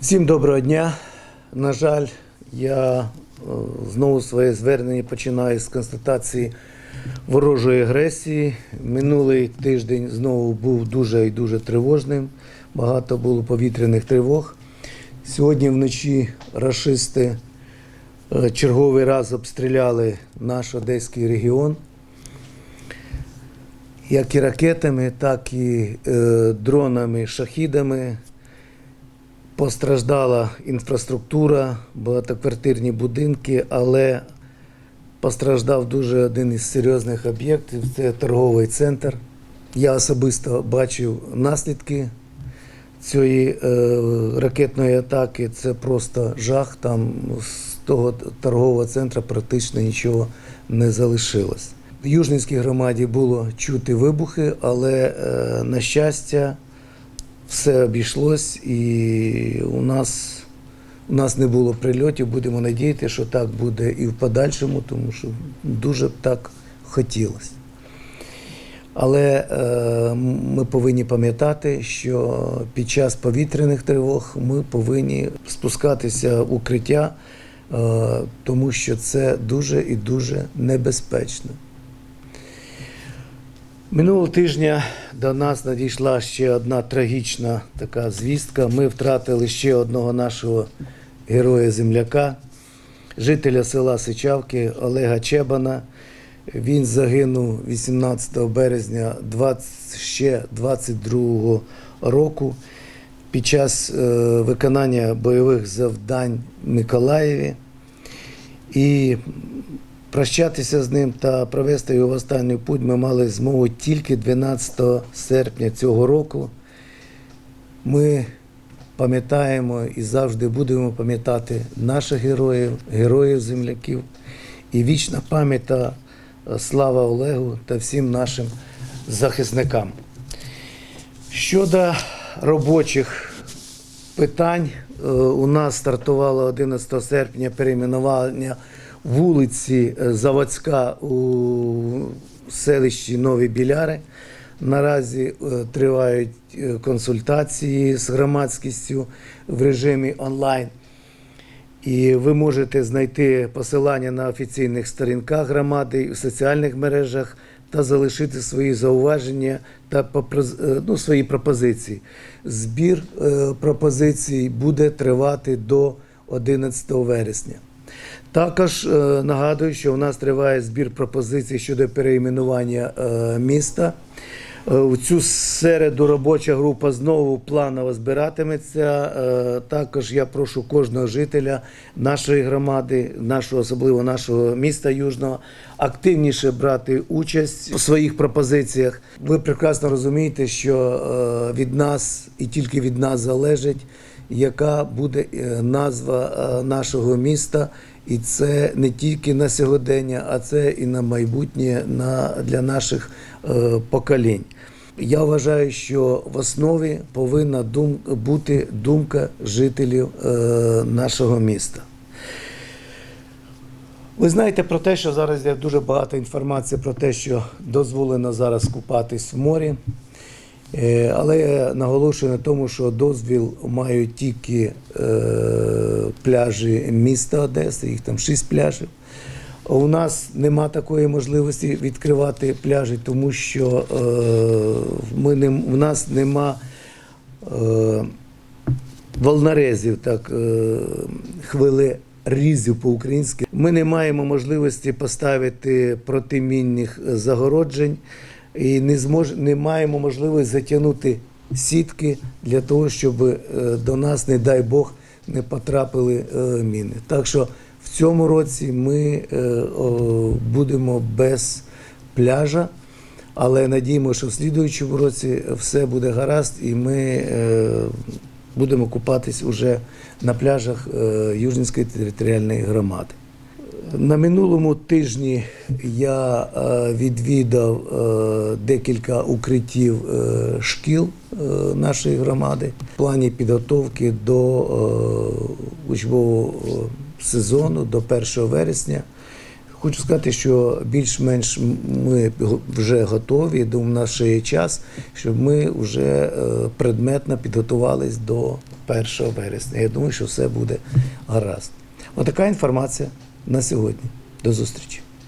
Всім доброго дня. На жаль, я е, знову своє звернення починаю з констатації ворожої агресії. Минулий тиждень знову був дуже і дуже тривожним. Багато було повітряних тривог. Сьогодні вночі рашисти е, черговий раз обстріляли наш Одеський регіон. Як і ракетами, так і е, дронами, шахідами. Постраждала інфраструктура, багатоквартирні будинки, але постраждав дуже один із серйозних об'єктів це торговий центр. Я особисто бачив наслідки цієї е, ракетної атаки. Це просто жах. Там з того торгового центру практично нічого не залишилось. В Южненській громаді було чути вибухи, але, е, на щастя, все обійшлось і у нас, у нас не було прильотів. Будемо надіяти, що так буде і в подальшому, тому що дуже б так хотілося. Але е, ми повинні пам'ятати, що під час повітряних тривог ми повинні спускатися в укриття, е, тому що це дуже і дуже небезпечно. Минулого тижня до нас надійшла ще одна трагічна така звістка. Ми втратили ще одного нашого героя-земляка, жителя села Сичавки Олега Чебана. Він загинув 18 березня 20, ще 22 року під час е, виконання бойових завдань в Миколаєві. І прощатися з ним та провести його в останній путь ми мали змогу тільки 12 серпня цього року. Ми пам'ятаємо і завжди будемо пам'ятати наших героїв, героїв земляків. І вічна пам'ять та е, слава Олегу та всім нашим захисникам. Щодо робочих питань, е, у нас стартувало 11 серпня перейменування вулиці е, Заводська у селищі Нові Біляри. Наразі е, тривають е, консультації з громадськістю в режимі онлайн. І ви можете знайти посилання на офіційних сторінках громади в соціальних мережах та залишити свої зауваження та ну, свої пропозиції. Збір пропозицій буде тривати до 11 вересня. Також е, нагадую, що у нас триває збір пропозицій щодо переіменування е, міста. Е, У цю середу робоча група знову планово збиратиметься. Е, Також я прошу кожного жителя нашої громади, нашого, особливо нашого міста Южного, активніше брати участь у своїх пропозиціях. Ви прекрасно розумієте, що е, від нас і тільки від нас залежить, яка буде е, назва е, нашого міста. І це не тільки на сьогодення, а це і на майбутнє на, для наших е, поколінь. Я вважаю, що в основі повинна дум, бути думка жителів нашого міста. Ви знаєте про те, що зараз є дуже багато інформації про те, що дозволено зараз купатись в морі. Е, Але я наголошую на тому, що дозвіл мають тільки е, пляжі міста Одеси, їх там шість пляжів. У нас нема такої можливості відкривати пляжі, тому що е, ми не, в нас нема волнорезів, так, е, хвилерізів по-українськи. Ми не маємо можливості поставити протимінних загороджень і не, змож, не маємо можливості затягнути сітки для того, щоб е, до нас, не дай Бог, не потрапили е, міни. Так що в цьому році ми е, будемо без пляжа, але надіємо, що в слідуючому році все буде гаразд, і ми будемо купатись уже на пляжах Южненської територіальної громади. На минулому тижні я е, відвідав е, декілька укриттів е, шкіл нашої громади в плані підготовки до учбового сезону, до 1 вересня. Хочу сказати, що більш-менш ми вже готові, в нас час, щоб ми вже предметно підготувались до 1 вересня. Я думаю, що все буде гаразд. Отака інформація на сьогодні. До зустрічі.